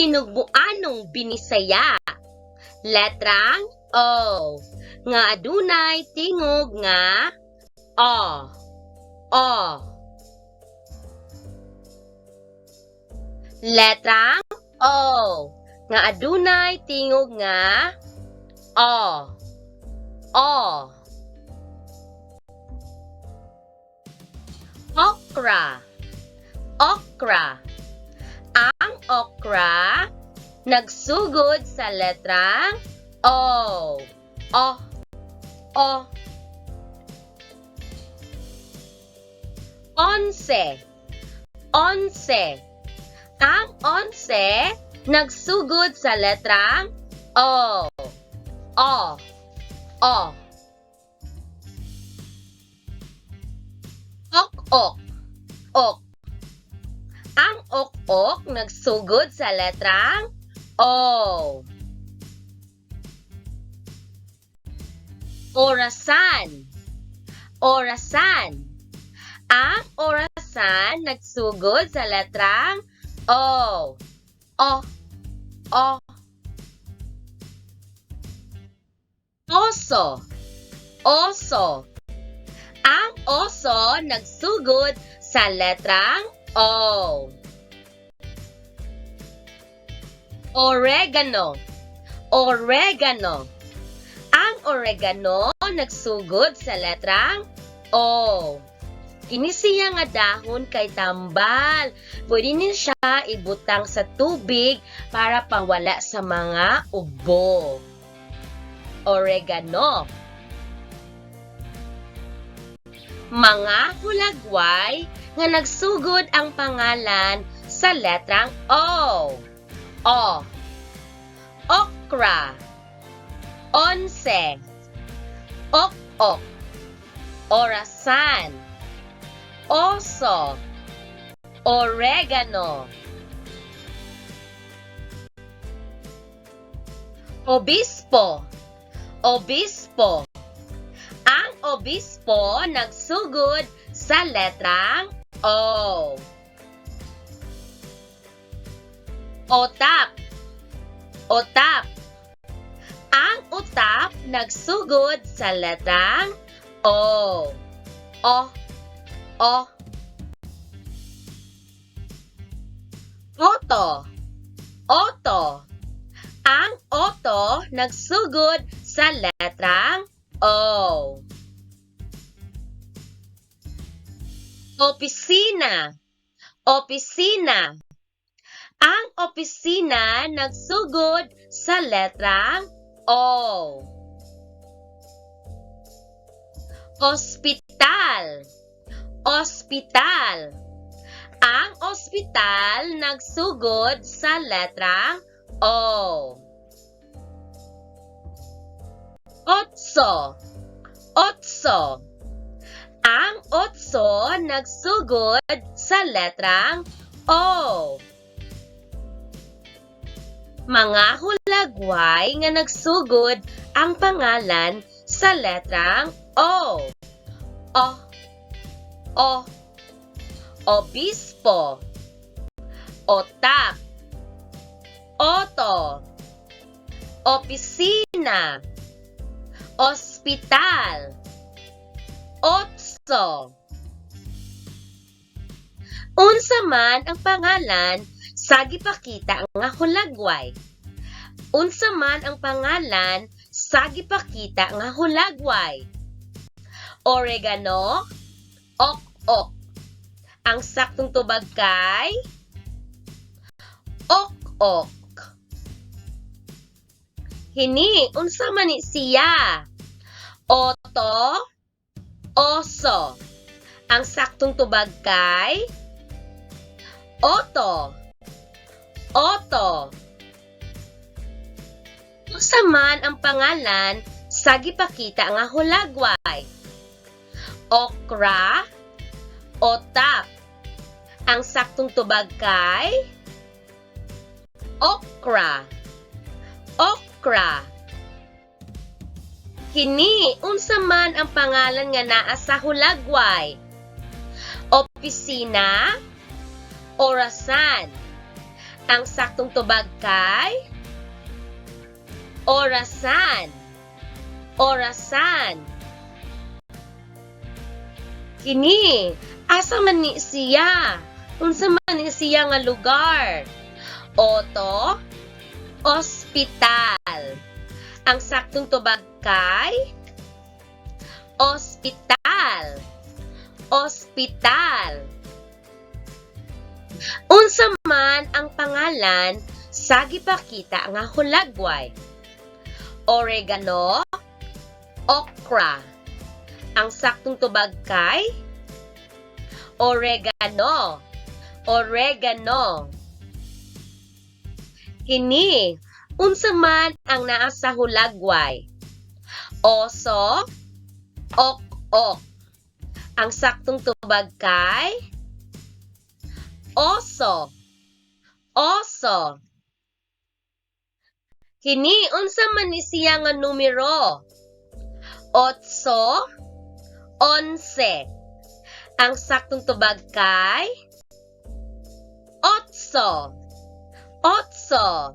tinugbuanong binisaya. Letrang O. Nga adunay tingog nga O. O. Letrang O. Nga adunay tingog nga O. O. Okra. Okra. Okra nagsugod sa letrang O. O. O. Onse. Onse. Ang onse nagsugod sa letrang O. O. O. Ok-ok. Ok. Ok-ok nagsugod sa letrang O. Orasan. Orasan. Ang orasan nagsugod sa letrang O. O. O. Oso. Oso. Ang oso nagsugod sa letrang O. Oregano. Oregano. Ang oregano nagsugod sa letrang O. Kini siya nga dahon kay tambal. Pwede din siya ibutang sa tubig para pawala sa mga ubo. Oregano. Mga hulagway nga nagsugod ang pangalan sa letrang O. O. Okra. Onse. Ok-ok. Orasan. Oso. Oregano. Obispo. Obispo. Ang obispo nagsugod sa letrang O. Otap. Otap. Ang utap nagsugod sa letrang O. O. O. Oto. Oto. Ang oto nagsugod sa letrang O. Opisina. Opisina. Ang opisina nagsugod sa letrang O. Ospital. Ospital. Ang ospital nagsugod sa letrang O. Otso. Otso. Ang otso nagsugod sa letrang O. Mga hulagway nga nagsugod ang pangalan sa letrang O. O. O. Obispo. Otap. Oto. Opisina. Ospital. Otso. Unsa man ang pangalan sa gipakita nga hulagway. Unsa man ang pangalan sa gipakita nga hulagway. Oregano, ok-ok. Ang saktong tubag kay ok-ok. Hini, unsa man ni siya? Oto, oso. Ang saktong tubag kay Oto. Oto. Unsa man ang pangalan sa gipakita nga hulagway? Okra, otap. Ang saktong tubag kay okra. Okra. Kini, unsa man ang pangalan nga naa sa hulagway? Opisina, orasan. Ang saktong tubag kay orasan. Orasan. Kini, asa man ni siya? Unsa man ni siya nga lugar? Oto, ospital. Ang saktong tubag kay ospital. Ospital. Unsa man ang pangalan sa gipakita nga hulagway? Oregano, okra. Ang saktong tubag kay oregano. Oregano. Kini, unsa man ang naa sa hulagway? Oso, ok-ok. Ang saktong tubag kay oso. Oso. Kini unsa man ni siya nga numero? Otso, onse. Ang saktong tubag kay otso. Otso.